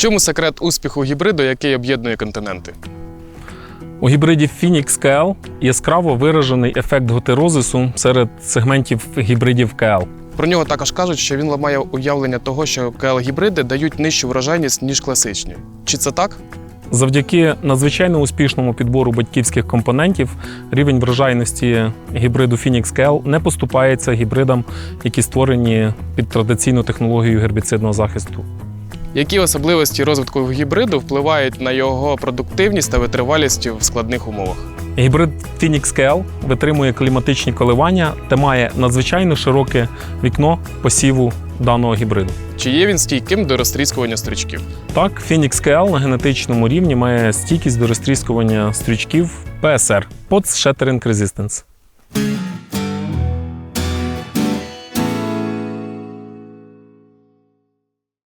чому секрет успіху гібриду, який об'єднує континенти? У гібридів Phoenix KL яскраво виражений ефект готерозису серед сегментів гібридів KL. Про нього також кажуть, що він ламає уявлення того, що КЛ-гібриди дають нижчу врожайність, ніж класичні. Чи це так? Завдяки надзвичайно успішному підбору батьківських компонентів рівень врожайності гібриду Phoenix KL не поступається гібридам, які створені під традиційну технологію гербіцидного захисту. Які особливості розвитку гібриду впливають на його продуктивність та витривалість в складних умовах? Гібрид Phoenix KL витримує кліматичні коливання та має надзвичайно широке вікно посіву даного гібриду. Чи є він стійким до розтріскування стрічків? Так, Phoenix KL на генетичному рівні має стійкість до розтріскування стрічків PSR – Pod Shattering Resistance.